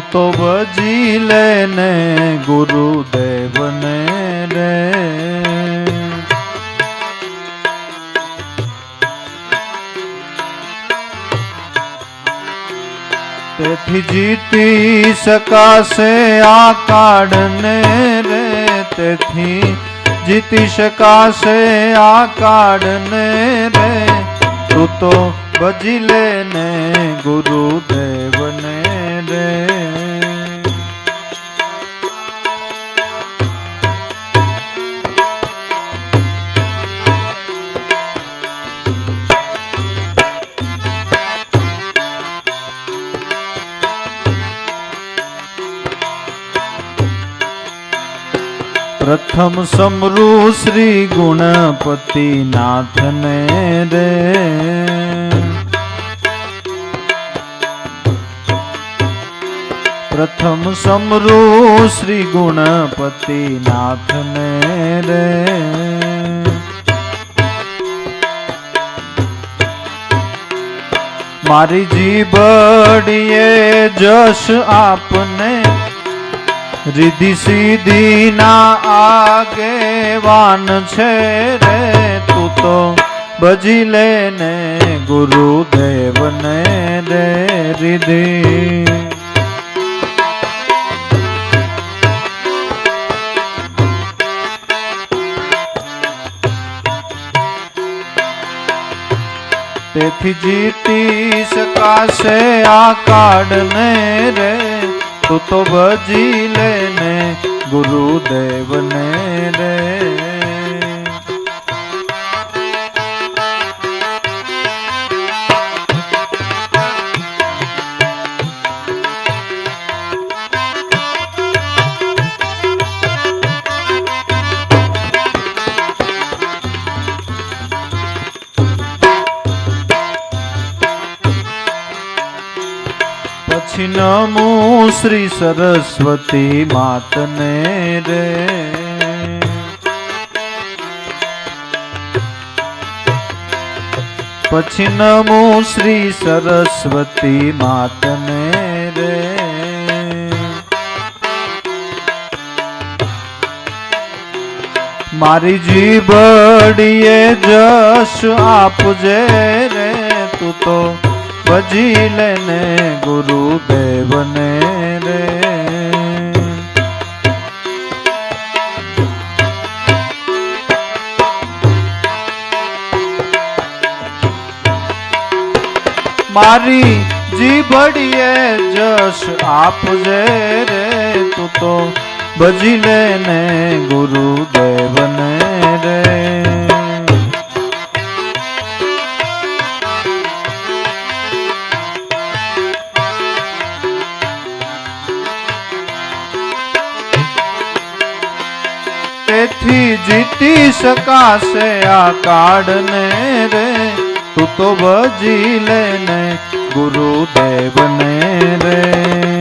તો ભજી લેને ગુરુદેવને રે. તેથી જીતી શકાશે આ કાળને રે. તેથી જીતી શકાશે આ કાળને રે. તું તો ભજી લેને ગુરુદેવને રે પ્રથમ સમરુ શ્રી ગુણપતિ નાથને રે પ્રથમ સમરો શ્રી ગુણપતિ નાથને રે. મારી જીબડીએ જશ આપને, રિધિ સીધી ના આગેવાન છે રે. તું તો બજી લેને ગુરુદેવને રે, રિધિ. તેથી જીતી શકાશે આ કાળને રે. તું તો ભજી લેને ગુરુદેવને રે. નમું શ્રી સરસ્વતી માતને રે પછી નમો શ્રી સરસ્વતી માતને રે મારી જીભડીએ જશ આપજે રે તું તો. ભજી લેને ગુરુદેવને રે. મારી જીબડીએ જશ આપજે રે તું તો ભજી લેને ગુરુદેવને રે જીતી શકાશે આ કાળને રે. તું તો ભજી લેને ગુરુદેવને રે.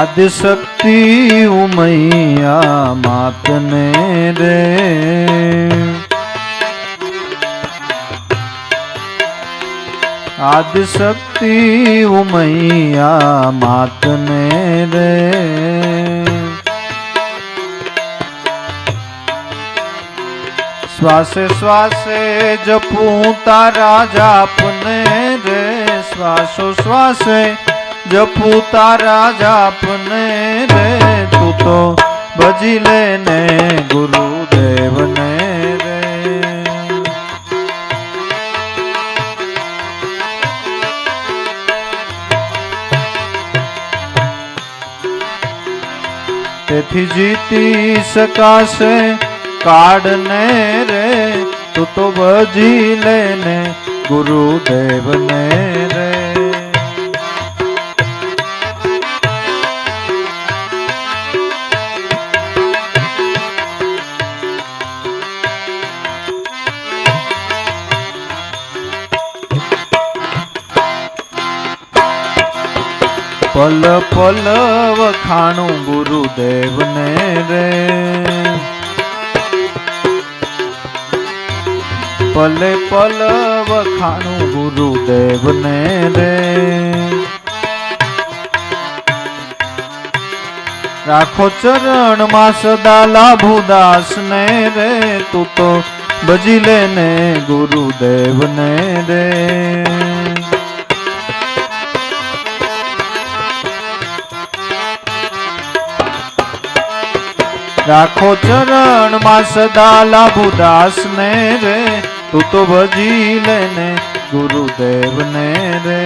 આદિશક્તિ ઉમૈયા માતને રે આદિશક્તિ ઉમૈયા માતને રે શ્વાસે શ્વાસે જપું તારા જાપને રે શ્વાસો શ્વાસે જપું તારા જાપને રે તું તો ભજી લેને ગુરુદેવને રે તેથી જીતી શકાશે કાળને રે તું તો ભજી લેને ગુરુદેવને રે પલ પલ વખાણું ગુરુદેવને રે. પલે પલ વખાણું ગુરુદેવને રે. રાખો ચરણમાં સદા લાભુદાસ ને રે. તું તો બજી લે ને ગુરુદેવને રે. રાખો ચરણમાં સદા લાભુદાસ ને રે તું તો ભજી લે ને ગુરુદેવને રે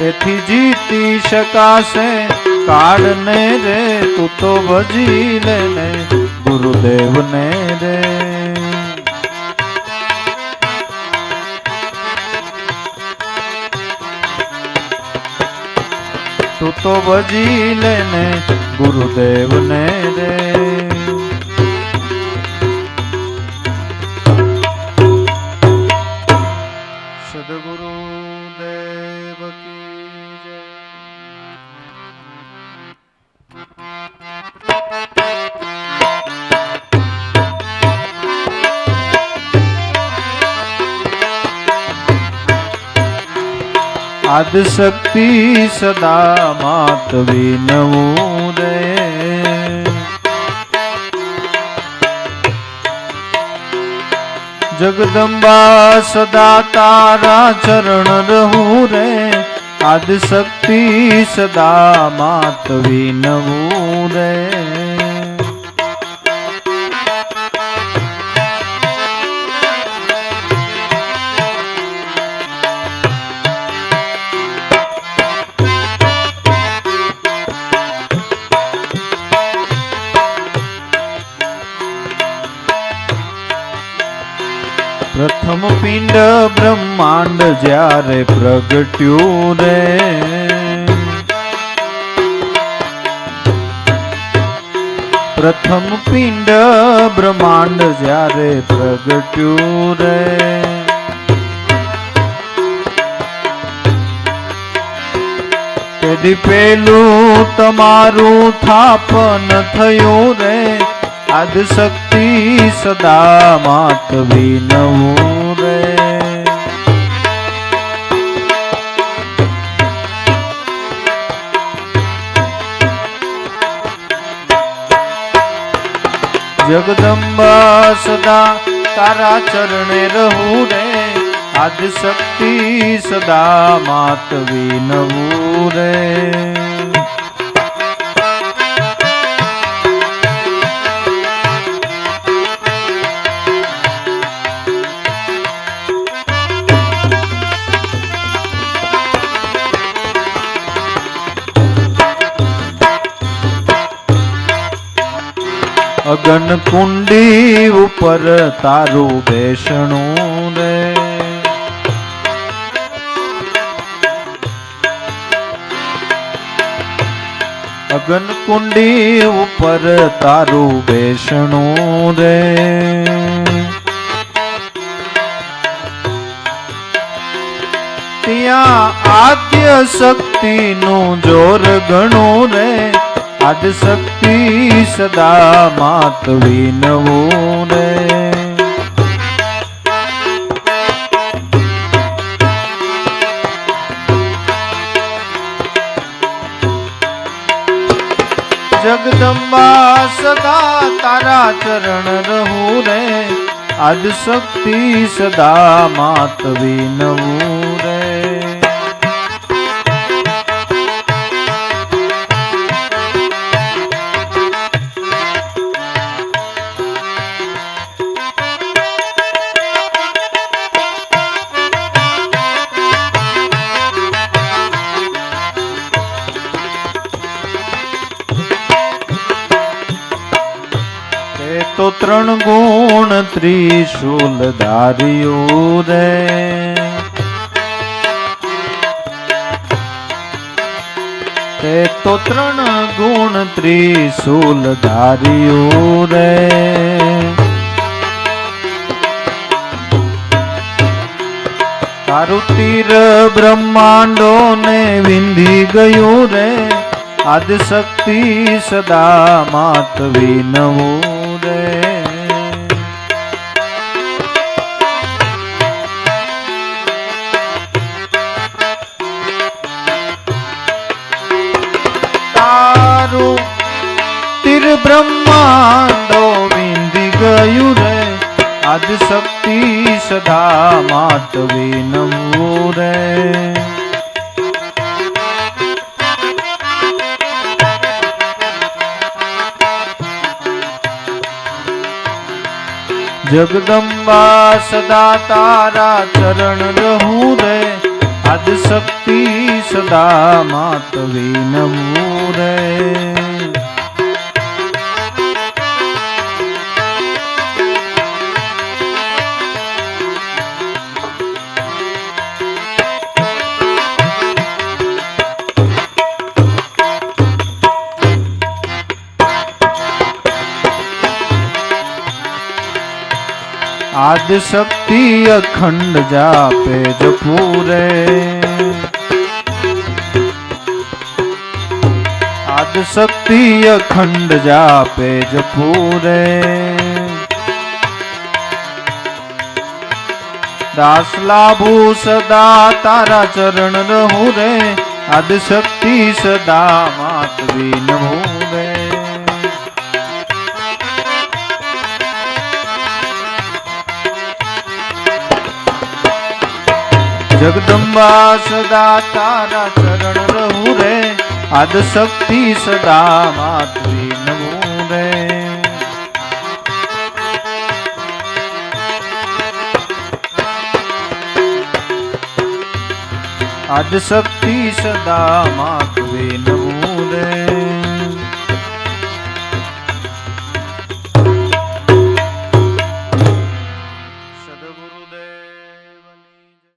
તેથી જીતી શકાશે કાળને રે તું તો ભજી લે ને ગુરુદેવને રે તું ભજી લે ને ગુરુદેવને રે સદગુરુ દેવ કી आदिशक्ति सदा मातवे नमोदय जगदम्बा सदा तारा चरण रहू रे आदिशक्ति सदा मातवे नमो रे પિંડ બ્રહ્માંડ જ્યારે પ્રગટ્યું રે પ્રથમ પિંડ બ્રહ્માંડ જ્યારે પ્રગટ્યું રે તેથી પેલું તમારું થાપન થયું રે આદશક્તિ સદા માત વિનવું જગદંબા સદા તારા ચરણે રહું રે આદશક્તિ સદા માત વિનવું રે. અગન કુંડી ઉપર તારું બેસણું રે અગન કુંડી ઉપર તારું બેસણું રે. ત્યાં આદ્ય શક્તિનું જોર ઘણું રે. આદ શક્તિ સદા માત વિનવું રે જગદંબા સદા તારા ચરણ રહું રે આદ શક્તિ સદા માત વિનવું ત્રણ ગુણ ત્રિશુલ ધાર્યો રે. તે તો ત્રણ ગુણ ત્રિશુલ ધાર્યો રે. તારું તીર બ્રહ્માંડો ને વિંધી ગયું રે. આદશક્તિ સદા માત વિનવું રે. બ્રહ્માંડો વિંધી ગયું રે. આદ શક્તિ સદા માત વિનવું રે. જગદંબા સદા તારા ચરણ રહું રે. આદ શક્તિ સદા માત વિનવું રે. आदि शक्ति अखंड जापे जो पूरे। आदि शक्ति अखंड जापे जो पूरे। दास लाभू सदा तारा चरण रहू रे। आदि शक्ति सदा मात नमू જગદંબા સદા તારા ચરણ રહું રે આદ શક્તિ સદા માતવી નમું રે આદ શક્તિ સદા માતવી નમું